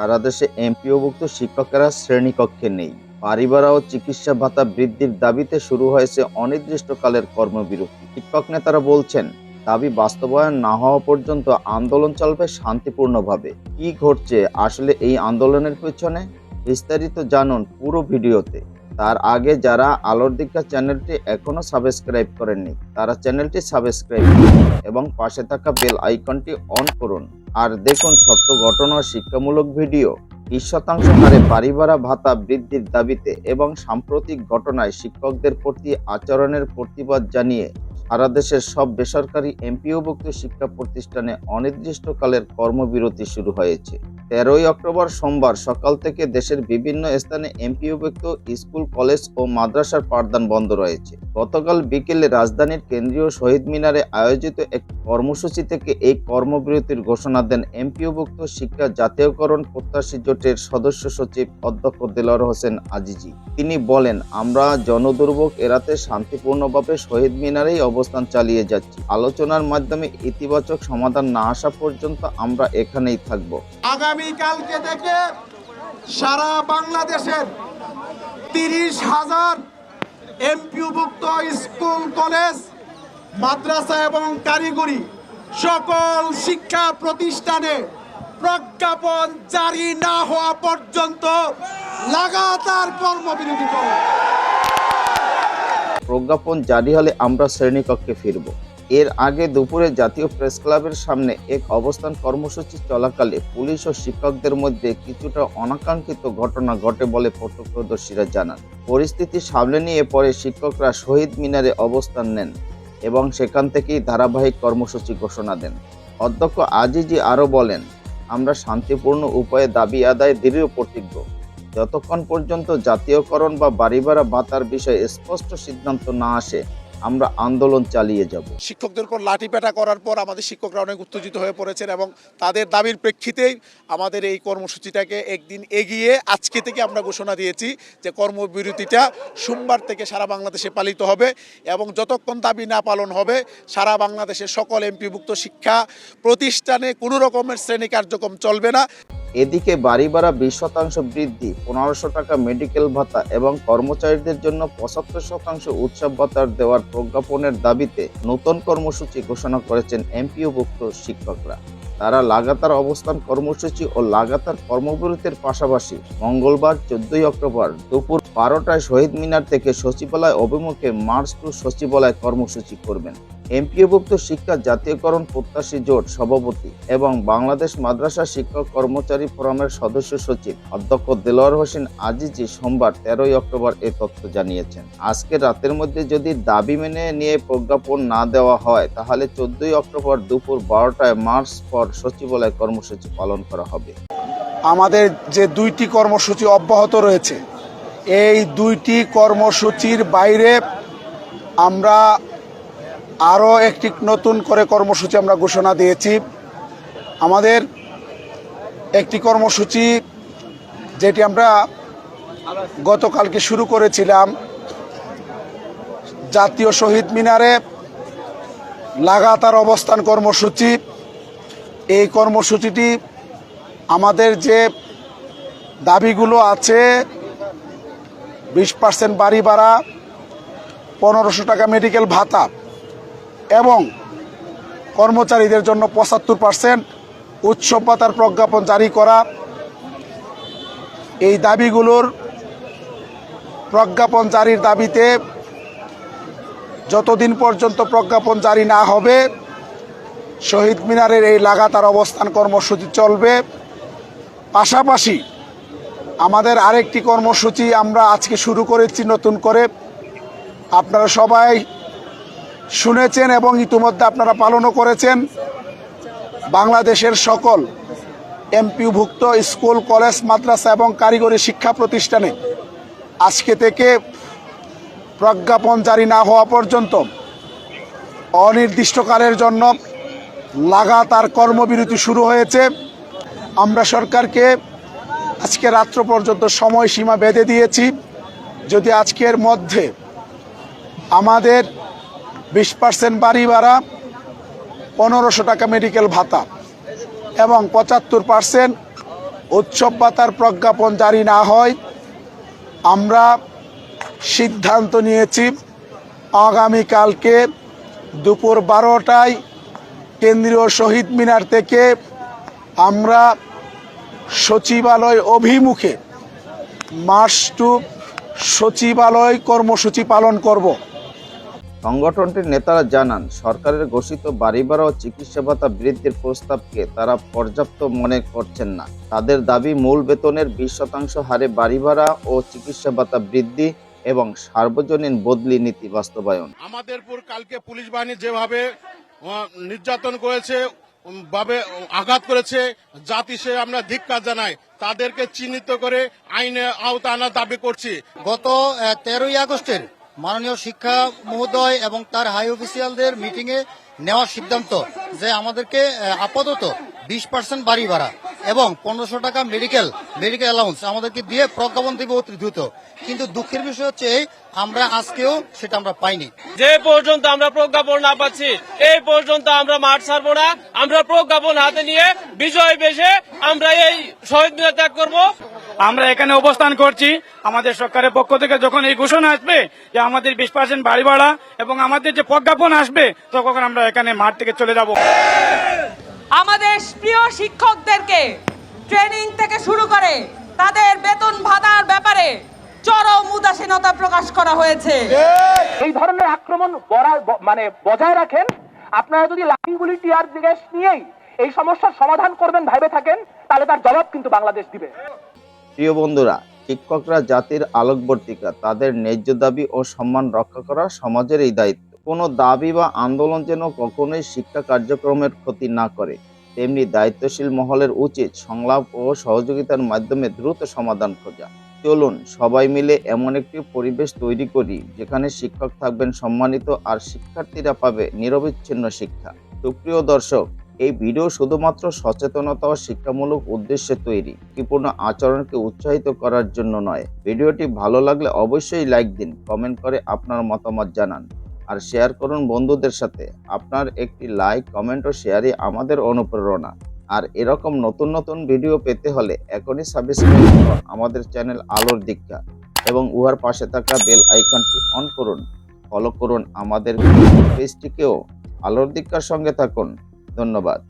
সারা দেশে এমপিওভুক্ত শিক্ষকেরা শ্রেণীকক্ষে নেই। পরিবার ও চিকিৎসা ভাতা বৃদ্ধির দাবিতে শুরু হয়েছে অনির্দিষ্টকালের কর্মবিরতি। শিক্ষক নেতারা বলছেন, দাবি বাস্তবায়ন না হওয়া পর্যন্ত আন্দোলন চলবে শান্তিপূর্ণভাবে। কি ঘটছে, আসলে এই আন্দোলনের পেছনে? বিস্তারিত জানুন পুরো ভিডিওতে। তার আগে যারা আলোর দিকা চ্যানেলটি এখনও সাবস্ক্রাইব করেননি, তারা চ্যানেলটি সাবস্ক্রাইব করুন এবং পাশে থাকা বেল আইকনটি অন করুন। আর দেখুন সত্য ঘটনা শিক্ষামূলক ভিডিও। বিশ শতাংশ হারে বাড়ি ভাড়া, ভাতা বৃদ্ধির দাবিতে এবং সাম্প্রতিক ঘটনায় শিক্ষকদের প্রতি আচরণের প্রতিবাদ জানিয়ে সারা দেশের সব বেসরকারি এমপিওভুক্ত শিক্ষা প্রতিষ্ঠানে অনির্দিষ্টকালের কর্মবিরতি শুরু হয়েছে। তেরোই অক্টোবর সোমবার সকাল থেকে দেশের বিভিন্ন স্থানে এমপিওভুক্ত স্কুল, কলেজ ও মাদ্রাসার পাঠদান বন্ধ রয়েছে। গতকাল বিকেলে রাজধানীর কেন্দ্রীয় শহীদ মিনারে আয়োজিত এক কর্মসূচি থেকে এই কর্মবিরতির ঘোষণা দেন এমপিওভুক্ত শিক্ষা জাতীয়করণ প্রত্যাশী জোটের সদস্য সচিব অধ্যক্ষ দেলোয়ার হোসেন আজিজি। তিনি বলেন, আমরা জনদুর্ভোগ এড়াতে শান্তিপূর্ণভাবে শহীদ মিনারেই অবস্থান চালিয়ে যাচ্ছি। আলোচনার মাধ্যমে ইতিবাচক সমাধান না আসা পর্যন্ত আমরা এখানেই থাকব। আগামীকালকে থেকে সারা বাংলাদেশের তিরিশ হাজার এমপিওভুক্ত স্কুল, কলেজ, মাদ্রাসা এবং কারিগরি সকল শিক্ষা প্রতিষ্ঠানে প্রজ্ঞাপন জারি না হওয়া পর্যন্ত লাগাতার কর্মবিরতি করব প্রজ্ঞাপন জারি হলে আমরা শ্রেণীকক্ষে ফিরব। এর আগে দুপুরে জাতীয় প্রেস ক্লাবের সামনে এক অবস্থান কর্মসূচি চলাকালে পুলিশ ও শিক্ষকদের মধ্যে কিছুটা অনাকাঙ্ক্ষিত ঘটনা ঘটে বলে প্রত্যক্ষদর্শীরা জানান। পরিস্থিতি সামলে নিয়ে পরে শিক্ষকরা শহীদ মিনারে অবস্থান নেন এবং সেখান থেকেই ধারাবাহিক কর্মসূচি ঘোষণা দেন। অধ্যক্ষ আজিজি আরও বলেন, আমরা শান্তিপূর্ণ উপায়ে দাবি আদায় দৃঢ় প্রতিজ্ঞ। যতক্ষণ পর্যন্ত জাতীয়করণ বা বাড়ি ভাড়া ভাতার বিষয়ে স্পষ্ট সিদ্ধান্ত না আসে আমরা আন্দোলন চালিয়ে যাব। শিক্ষকদের উপর লাঠিপেটা করার পর আমাদের শিক্ষকরা অনেক উত্তেজিত হয়ে পড়েছেন এবং তাদের দাবির প্রেক্ষিতেই আমাদের এই কর্মসূচিটাকে একদিন এগিয়ে আজকে থেকে আমরা ঘোষণা দিয়েছি যে কর্মবিরতিটা সোমবার থেকে সারা বাংলাদেশে পালিত হবে এবং যতক্ষণ দাবি না পালন হবে, সারা বাংলাদেশের সকল এমপিভুক্ত শিক্ষা প্রতিষ্ঠানে কোনো রকমের শ্রেণি কার্যক্রম চলবে না। এদিকে বাড়ি ভাড়া বিশ শতাংশ বৃদ্ধি, পনেরোশো টাকা মেডিকেল ভাতা এবং কর্মচারীদের জন্য পঁচাত্তর শতাংশ উৎসব ভাতা দেওয়ার প্রজ্ঞাপনের দাবিতে নতুন কর্মসূচি ঘোষণা করেছেন এমপিওভুক্ত শিক্ষকরা। তারা লাগাতার অবস্থান কর্মসূচি ও লাগাতার কর্মবিরতির পাশাপাশি মঙ্গলবার চোদ্দই অক্টোবর দুপুর বারোটায় শহীদ মিনার থেকে সচিবালয় অভিমুখে মার্চ টু সচিবালয় কর্মসূচি করবেন। এমপিওভুক্ত শিক্ষা জাতীয়করণ প্রত্যাশী জোট সভাপতি এবং বাংলাদেশ মাদ্রাসা শিক্ষক কর্মচারী ফোরামের সদস্য সচিব অধ্যক্ষ দেলোয়ার হোসেন আজিজি সোমবার তেরোই অক্টোবর এ তথ্য জানিয়েছেন। আজকে রাতের মধ্যে যদি দাবি মেনে নিয়ে প্রজ্ঞাপন না দেওয়া হয়, তাহলে চোদ্দই অক্টোবর দুপুর বারোটায় মার্চ পর সচিবালয় কর্মসূচি পালন করা হবে। আমাদের যে দুইটি কর্মসূচি অব্যাহত রয়েছে, এই দুইটি কর্মসূচির বাইরে আমরা আরও একটি নতুন করে কর্মসূচি আমরা ঘোষণা দিয়েছি। আমাদের একটি কর্মসূচি যেটি আমরা গতকালকে শুরু করেছিলাম। জাতীয় শহীদ মিনারে লাগাতার অবস্থান কর্মসূচি। এই কর্মসূচিটি আমাদের যে দাবিগুলো আছে, বিশ পার্সেন্ট বাড়ি ভাড়া, পনেরোশো টাকা মেডিকেল ভাতা এবং কর্মচারীদের জন্য পঁচাত্তর পার্সেন্ট উৎসব প্রজ্ঞাপন জারি করা। এই দাবিগুলোর প্রজ্ঞাপন জারির দাবিতে যতদিন পর্যন্ত প্রজ্ঞাপন জারি না হবে, শহীদ মিনারের এই লাগাতার অবস্থান কর্মসূচি চলবে। পাশাপাশি আমাদের আরেকটি কর্মসূচি আমরা আজকে শুরু করেছি নতুন করে। আপনারা সবাই শুনেছেন এবং ইতিমধ্যে আপনারা পালনও করেছেন। বাংলাদেশের সকল এমপিভুক্ত স্কুল, কলেজ, মাদ্রাসা এবং কারিগরি শিক্ষা প্রতিষ্ঠানে আজকে থেকে প্রজ্ঞাপন জারি না হওয়া পর্যন্ত অনির্দিষ্টকালের জন্য লাগাতার কর্মবিরতি শুরু হয়েছে। আমরা সরকারকে আজকে রাত্র পর্যন্ত সময়সীমা বেঁধে দিয়েছি। যদি আজকের মধ্যে আমাদের বিশ পার্সেন্ট বাড়ি ভাড়া, পনেরোশো টাকা মেডিকেল ভাতা এবং পঁচাত্তর পার্সেন্ট উৎসব ভাতার প্রজ্ঞাপন জারি না হয়। আমরা সিদ্ধান্ত নিয়েছি, আগামীকালকে দুপুর বারোটায় কেন্দ্রীয় শহীদ মিনার থেকে আমরা সচিবালয় অভিমুখে মার্চ টু সচিবালয় কর্মসূচি পালন করব। সংগঠনটির নেতারা জানান, সরকারের ঘোষিত বাড়ি ভাড়া ও চিকিৎসা ভাতা বৃদ্ধির প্রস্তাবকে তারা পর্যাপ্ত মনে করছেন না। তাদের দাবি, মূল বেতনের বিশ শতাংশ হারে বাড়ি ভাড়া ও চিকিৎসা ভাতা বৃদ্ধি এবং সার্বজনীন বদলি নীতি বাস্তবায়ন। আমাদেরপুর কালকে পুলিশ বাহিনী যেভাবে নির্যাতন করেছে ভাবে আঘাত করেছে, জাতি সে আমরা ধিক্কার জানাই। তাদেরকে চিহ্নিত করে আইনে আওতা আনার দাবি করছি। গত তেরোই আগস্টের মাননীয় শিক্ষা মহোদয় এবং তার হাই অফিসিয়ালদের মিটিং এ নেওয়ার সিদ্ধান্ত যে আমাদেরকে আপাতত বিশ পার্সেন্ট বাড়ি ভাড়া এবং পনেরোশো টাকা মেডিকেল মেডিকেল অ্যালাউন্স আমাদেরকে দিয়ে প্রজ্ঞাপন দেবে অতি দ্রুত। কিন্তু দুঃখের বিষয় হচ্ছে আমরা আজকেও সেটা আমরা পাইনি। যে পর্যন্ত আমরা প্রজ্ঞাপন না পাচ্ছি, এই পর্যন্ত আমরা মাঠ ছাড়বো না। আমরা প্রজ্ঞাপন হাতে নিয়ে বিজয় বেশে আমরা এই শহীদ ত্যাগ করব। আমরা এখানে অবস্থান করছি। আমাদের সরকারের পক্ষ থেকে যখন এই ঘোষণা আসবে যে আমাদের বিশ পার্সেন্ট বাড়ি ভাড়া এবং আমাদের যে প্রজ্ঞাপন আসবে তখন আমরা এখানে মাঠ থেকে চলে যাব। আমাদের প্রিয় শিক্ষকদেরকে ট্রেনিং থেকে শুরু করে তাদের বেতন ভাতার ব্যাপারে চরম উদাসীনতা প্রকাশ করা হয়েছে। এই ধরনের আক্রমণ মানে বজায় রাখেন। আপনারা যদি লাঠিগুলি টিয়ার গ্যাস নিয়েই এই সমস্যার সমাধান করবেন ভাইবে থাকেন তাহলে তার জবাব কিন্তু বাংলাদেশ দিবে। প্রিয় বন্ধুরা, শিক্ষকরা জাতির আলোকবর্তিকা, তাদের ন্যায্য দাবি ও সম্মান রক্ষা করা সমাজের এই দায়িত্ব। কোনো দাবি বা আন্দোলন যেন কখনোই শিক্ষা কার্যক্রমের ক্ষতি না করে, তেমনি দায়িত্বশীল মহলের উচিত সংলাপ ও সহযোগিতার মাধ্যমে দ্রুত সমাধান খোঁজা। চলুন, সবাই মিলে এমন একটি পরিবেশ তৈরি করি, যেখানে শিক্ষক থাকবেন সম্মানিত আর শিক্ষার্থীরা পাবে নিরবিচ্ছিন্ন শিক্ষা। সুপ্রিয় দর্শক এই ভিডিও শুধুমাত্র সচেতনতা ও শিক্ষামূলক উদ্দেশ্যে তৈরি ত্রুটিপূর্ণ আচরণকে উৎসাহিত করার জন্য নয়। ভিডিওটি ভালো লাগলে অবশ্যই লাইক দিন, কমেন্ট করে আপনার মতামত জানান, আর শেয়ার করুন বন্ধুদের সাথে। আপনার একটি লাইক, কমেন্ট ও শেয়ারই আমাদের অনুপ্রেরণা। আর এরকম নতুন নতুন ভিডিও পেতে হলে এখনই সাবস্ক্রাইব করুন আমাদের চ্যানেল আলোর দীক্ষা এবং উহার পাশে থাকা বেল আইকনটি অন করুন। ফলো করুন আমাদের পেজটিকেও। আলোর দীক্ষার সঙ্গে থাকুন। ধন্যবাদ।